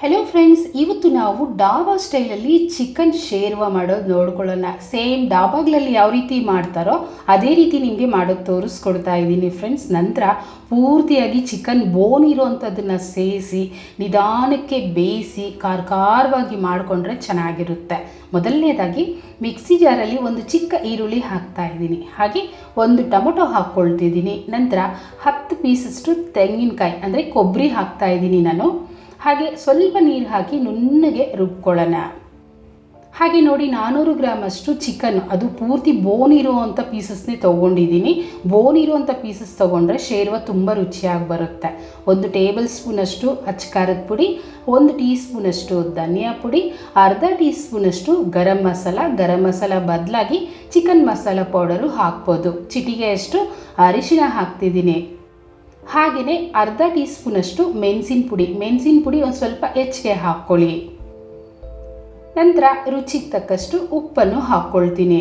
Hello friends ಇವತ್ತು ನಾವು ಡಾಬಾ ಸ್ಟೈಲಲ್ಲಿ ಚಿಕನ್ ಶೇರ್ವ ಮಾಡೋದು ನೋಡ್ಕೊಳ್ಳೋಣ. ಸೇಮ್ ಡಾಬಾಗಳಲ್ಲಿ ಯಾವ ರೀತಿ ಮಾಡ್ತಾರೋ ಅದೇ ರೀತಿ ನಿಮಗೆ ಮಾಡೋದು ತೋರಿಸ್ಕೊಡ್ತಾ ಇದ್ದೀನಿ ಫ್ರೆಂಡ್ಸ್ ನಂತರ ಪೂರ್ತಿಯಾಗಿ ಚಿಕನ್ ಬೋನ್ ಇರೋವಂಥದ್ದನ್ನು ಸೇರಿಸಿ, ನಿಧಾನಕ್ಕೆ ಬೇಯಿಸಿ ಖಾರ ಖಾರವಾಗಿ ಮಾಡಿಕೊಂಡ್ರೆ ಚೆನ್ನಾಗಿರುತ್ತೆ. ಮೊದಲನೇದಾಗಿ ಮಿಕ್ಸಿ ಜಾರಲ್ಲಿ ಒಂದು ಚಿಕ್ಕ ಈರುಳ್ಳಿ ಹಾಕ್ತಾ ಇದ್ದೀನಿ. ಹಾಗೆ ಒಂದು ಟೊಮೊಟೊ ಹಾಕ್ಕೊಳ್ತಿದ್ದೀನಿ. ನಂತರ ಹತ್ತು ಪೀಸಷ್ಟು ತೆಂಗಿನಕಾಯಿ, ಅಂದರೆ ಕೊಬ್ಬರಿ ಹಾಕ್ತಾ ಇದ್ದೀನಿ ನಾನು. ಹಾಗೆ ಸ್ವಲ್ಪ ನೀರು ಹಾಕಿ ನುಣ್ಣಗೆ ರುಬ್ಕೊಳ್ಳೋಣ. ಹಾಗೆ ನೋಡಿ ನಾನ್ನೂರು ಗ್ರಾಮಷ್ಟು ಚಿಕನ್ ಅದು ಪೂರ್ತಿ ಬೋನ್ ಇರುವಂಥ ಪೀಸಸ್ನೇ ತೊಗೊಂಡಿದ್ದೀನಿ. ಬೋನ್ ಇರುವಂಥ ಪೀಸಸ್ ತೊಗೊಂಡ್ರೆ ಶೇರ್ವ ತುಂಬ ರುಚಿಯಾಗಿ ಬರುತ್ತೆ. ಒಂದು ಟೇಬಲ್ ಸ್ಪೂನಷ್ಟು ಅಚ್ಚ ಖಾರದ ಪುಡಿ, ಒಂದು ಟೀ ಸ್ಪೂನಷ್ಟು ಧನಿಯಾ ಪುಡಿ, ಅರ್ಧ ಟೀ ಸ್ಪೂನಷ್ಟು ಗರಂ ಮಸಾಲ. ಗರಂ ಮಸಾಲ ಬದಲಾಗಿ ಚಿಕನ್ ಮಸಾಲ ಪೌಡರು ಹಾಕ್ಬೋದು. ಚಿಟಿಗೆಯಷ್ಟು ಅರಿಶಿನ ಹಾಕ್ತಿದ್ದೀನಿ. ಹಾಗೆಯೇ ಅರ್ಧ ಟೀ ಸ್ಪೂನಷ್ಟು ಮೆಣಸಿನ ಪುಡಿ. ಮೆಣಸಿನ ಪುಡಿ ಒಂದು ಸ್ವಲ್ಪ ಹೆಚ್ಚಿಗೆ ಹಾಕ್ಕೊಳ್ಳಿ. ನಂತರ ರುಚಿಗೆ ತಕ್ಕಷ್ಟು ಉಪ್ಪನ್ನು ಹಾಕ್ಕೊಳ್ತೀನಿ.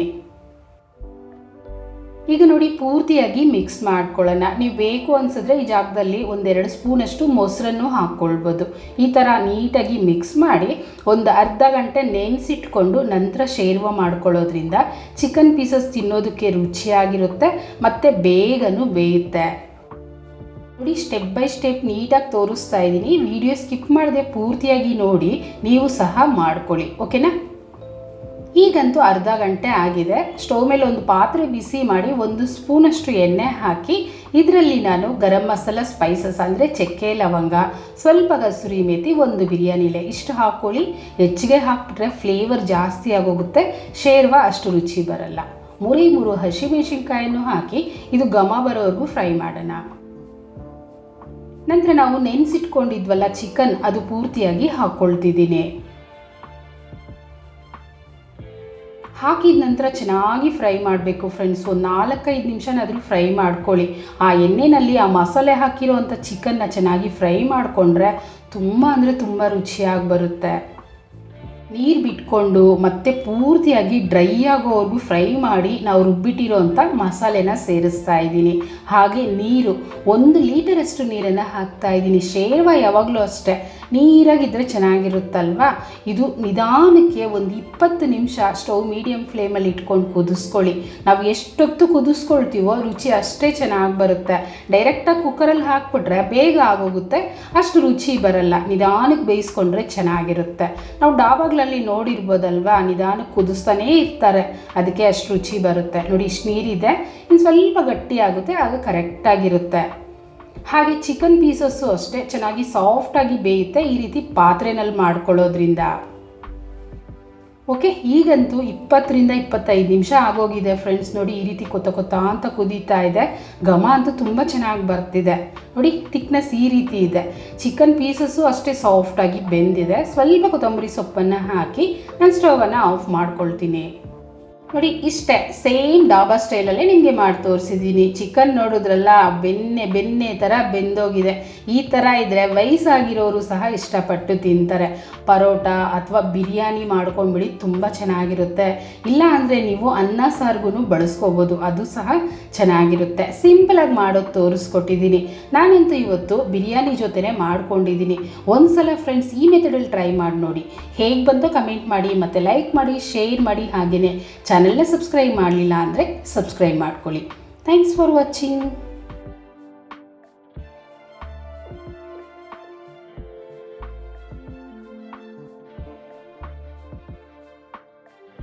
ಈಗ ನೋಡಿ ಪೂರ್ತಿಯಾಗಿ ಮಿಕ್ಸ್ ಮಾಡ್ಕೊಳ್ಳೋಣ. ನೀವು ಬೇಕು ಅನಿಸಿದ್ರೆ ಈ ಜಾಗದಲ್ಲಿ ಒಂದೆರಡು ಸ್ಪೂನಷ್ಟು ಮೊಸರನ್ನು ಹಾಕ್ಕೊಳ್ಬೋದು. ಈ ಥರ ನೀಟಾಗಿ ಮಿಕ್ಸ್ ಮಾಡಿ ಒಂದು ಅರ್ಧ ಗಂಟೆ ನೆನೆಸಿಟ್ಕೊಂಡು ನಂತರ ಶೇರ್ವ ಮಾಡ್ಕೊಳ್ಳೋದ್ರಿಂದ ಚಿಕನ್ ಪೀಸಸ್ ತಿನ್ನೋದಕ್ಕೆ ರುಚಿಯಾಗಿರುತ್ತೆ, ಮತ್ತು ಬೇಗನೂ ಬೇಯುತ್ತೆ. ನೋಡಿ ಸ್ಟೆಪ್ ಬೈ ಸ್ಟೆಪ್ ನೀಟಾಗಿ ತೋರಿಸ್ತಾ ಇದ್ದೀನಿ. ವಿಡಿಯೋ ಸ್ಕಿಪ್ ಮಾಡದೆ ಪೂರ್ತಿಯಾಗಿ ನೋಡಿ, ನೀವು ಸಹ ಮಾಡ್ಕೊಳ್ಳಿ ಓಕೆನಾ ಈಗಂತೂ ಅರ್ಧ ಗಂಟೆ ಆಗಿದೆ. ಸ್ಟವ್ ಮೇಲೆ ಒಂದು ಪಾತ್ರೆ ಬಿಸಿ ಮಾಡಿ ಒಂದು ಸ್ಪೂನಷ್ಟು ಎಣ್ಣೆ ಹಾಕಿ, ಇದರಲ್ಲಿ ನಾನು ಗರಂ ಮಸಾಲ ಸ್ಪೈಸಸ್ ಅಂದರೆ ಚಕ್ಕೆ, ಲವಂಗ, ಸ್ವಲ್ಪ ಕಸೂರಿ ಮೇಥಿ ಒಂದು ಬಿರಿಯಾನಿಲೆ ಇಷ್ಟು ಹಾಕ್ಕೊಳ್ಳಿ. ಹೆಚ್ಚಿಗೆ ಹಾಕ್ಬಿಟ್ರೆ ಫ್ಲೇವರ್ ಜಾಸ್ತಿ ಆಗೋಗುತ್ತೆ. ಶೇರ್ವ ಅಷ್ಟು ರುಚಿ ಬರಲ್ಲ. ಮೂರೇ ಮೂರು ಹಸಿಮೆಣಸಿನ್ಕಾಯನ್ನು ಹಾಕಿ, ಇದು ಘಮ ಬರೋವರೆಗೂ ಫ್ರೈ ಮಾಡೋಣ. ನಂತರ ನಾವು ನೆನೆಸಿಟ್ಕೊಂಡಿದ್ವಲ್ಲ ಚಿಕನ್, ಅದು ಪೂರ್ತಿಯಾಗಿ ಹಾಕ್ಕೊಳ್ತಿದ್ದೀನಿ ಹಾಕಿದ ನಂತರ ಚೆನ್ನಾಗಿ ಫ್ರೈ ಮಾಡಬೇಕು ಫ್ರೆಂಡ್ಸ್. ಒಂದು ನಾಲ್ಕೈದು ನಿಮಿಷನಾದರೂ ಫ್ರೈ ಮಾಡ್ಕೊಳ್ಳಿ. ಆ ಎಣ್ಣೆಯಲ್ಲಿ ಆ ಮಸಾಲೆ ಹಾಕಿರೋವಂಥ ಚಿಕನ್ನ ಚೆನ್ನಾಗಿ ಫ್ರೈ ಮಾಡಿಕೊಂಡ್ರೆ ತುಂಬ ಅಂದರೆ ತುಂಬ ರುಚಿಯಾಗಿ ಬರುತ್ತೆ. ನೀರು ಬಿಟ್ಕೊಂಡು ಮತ್ತೆ ಪೂರ್ತಿಯಾಗಿ ಡ್ರೈ ಆಗೋವರೆಗೂ ಫ್ರೈ ಮಾಡಿ ನಾವು ರುಬ್ಬಿಟ್ಟಿರೋವಂಥ ಮಸಾಲೆನ ಸೇರಿಸ್ತಾ ಇದ್ದೀನಿ. ಹಾಗೆ ನೀರು, ಒಂದು ಲೀಟರಷ್ಟು ನೀರನ್ನು ಹಾಕ್ತಾ ಇದ್ದೀನಿ. ಶೇರ್ವ ಯಾವಾಗಲೂ ಅಷ್ಟೇ. ನೀರಾಗಿದ್ದರೆ ಚೆನ್ನಾಗಿರುತ್ತಲ್ವಾ? ಇದು ನಿಧಾನಕ್ಕೆ ಒಂದು ಇಪ್ಪತ್ತು ನಿಮಿಷ ಸ್ಟವ್ ಮೀಡಿಯಮ್ ಫ್ಲೇಮಲ್ಲಿ ಇಟ್ಕೊಂಡು ಕುದಿಸ್ಕೊಳ್ಳಿ. ನಾವು ಎಷ್ಟೊತ್ತು ಕುದಿಸ್ಕೊಳ್ತೀವೋ ರುಚಿ ಅಷ್ಟೇ ಚೆನ್ನಾಗಿ ಬರುತ್ತೆ. ಡೈರೆಕ್ಟಾಗಿ ಕುಕ್ಕರಲ್ಲಿ ಹಾಕ್ಬಿಟ್ರೆ ಬೇಗ ಆಗೋಗುತ್ತೆ. ಅಷ್ಟು ರುಚಿ ಬರಲ್ಲ. ನಿಧಾನಕ್ಕೆ ಬೇಯಿಸ್ಕೊಂಡ್ರೆ ಚೆನ್ನಾಗಿರುತ್ತೆ. ನಾವು ಡಾಬಾಗಳಲ್ಲಿ ನೋಡಿರ್ಬೋದಲ್ವಾ? ನಿಧಾನಕ್ಕೆ ಕುದಿಸ್ತಾನೇ ಇರ್ತಾರೆ. ಅದಕ್ಕೆ ಅಷ್ಟು ರುಚಿ ಬರುತ್ತೆ. ನೋಡಿ, ಇಷ್ಟು ನೀರಿದೆ. ಇನ್ನು ಸ್ವಲ್ಪ ಗಟ್ಟಿ ಆಗುತ್ತೆ ಆಗ ಕರೆಕ್ಟಾಗಿರುತ್ತೆ. ಹಾಗೆ ಚಿಕನ್ ಪೀಸಸ್ಸು ಅಷ್ಟೇ. ಚೆನ್ನಾಗಿ ಸಾಫ್ಟಾಗಿ ಬೇಯುತ್ತೆ. ಈ ರೀತಿ ಪಾತ್ರೆನಲ್ಲಿ ಮಾಡ್ಕೊಳ್ಳೋದ್ರಿಂದ. ಓಕೆ ಈಗಂತೂ ಇಪ್ಪತ್ತರಿಂದ ಇಪ್ಪತ್ತೈದು ನಿಮಿಷ ಆಗೋಗಿದೆ ಫ್ರೆಂಡ್ಸ್ ನೋಡಿ, ಈ ರೀತಿ ಕೊತ್ತ ಕೊತ್ತ ಅಂತ ಕುದೀತಾ ಇದೆ. ಘಮ ಅಂತೂ ತುಂಬ ಚೆನ್ನಾಗಿ ಬರ್ತಿದೆ. ನೋಡಿ ತಿಕ್ನೆಸ್ ಈ ರೀತಿ ಇದೆ. ಚಿಕನ್ ಪೀಸಸ್ಸು ಅಷ್ಟೇ ಸಾಫ್ಟಾಗಿ ಬೆಂದಿದೆ. ಸ್ವಲ್ಪ ಕೊತ್ತಂಬರಿ ಸೊಪ್ಪನ್ನು ಹಾಕಿ, ನಾನು ಸ್ಟವನ್ನು ಆಫ್ ಮಾಡ್ಕೊಳ್ತೀನಿ. ನೋಡಿ, ಇಷ್ಟೇ ಸೇಮ್ ಡಾಬಾ ಸ್ಟೈಲಲ್ಲೇ ನಿಮಗೆ ಮಾಡಿ ತೋರಿಸಿದ್ದೀನಿ ಚಿಕನ್ ನೋಡಿದ್ರಲ್ಲ ಬೆನ್ನೆ ಬೆನ್ನೆ ಥರ ಬೆಂದೋಗಿದೆ. ಈ ಥರ ಇದ್ದರೆ ವಯಸ್ಸಾಗಿರೋರು ಸಹ ಇಷ್ಟಪಟ್ಟು ತಿಂತಾರೆ. ಪರೋಟ ಅಥವಾ ಬಿರಿಯಾನಿ ಮಾಡ್ಕೊಂಡ್ಬಿಡಿ ತುಂಬ ಚೆನ್ನಾಗಿರುತ್ತೆ. ಇಲ್ಲ ಅಂದರೆ ನೀವು ಅನ್ನ ಸಾರಿಗೂ ಬಳಸ್ಕೋಬೋದು, ಅದು ಸಹ ಚೆನ್ನಾಗಿರುತ್ತೆ. ಸಿಂಪಲಾಗಿ ಮಾಡೋದು ತೋರಿಸ್ಕೊಟ್ಟಿದ್ದೀನಿ ನಾನಂತೂ ಇವತ್ತು ಬಿರಿಯಾನಿ ಜೊತೆನೇ ಮಾಡ್ಕೊಂಡಿದ್ದೀನಿ ಒಂದ್ಸಲ ಫ್ರೆಂಡ್ಸ್ ಈ ಮೆಥಡಲ್ಲಿ ಟ್ರೈ ಮಾಡಿ ನೋಡಿ. ಹೇಗೆ ಬಂತು ಕಮೆಂಟ್ ಮಾಡಿ, ಮತ್ತು ಲೈಕ್ ಮಾಡಿ ಶೇರ್ ಮಾಡಿ ಹಾಗೆಯೇ ಚಾನಲ್ನ ಸಬ್ಸ್ಕ್ರೈಬ್ ಮಾಡಲಿಲ್ಲ ಅಂದರೆ ಸಬ್ಸ್ಕ್ರೈಬ್ ಮಾಡ್ಕೊಳ್ಳಿ. Thanks for watching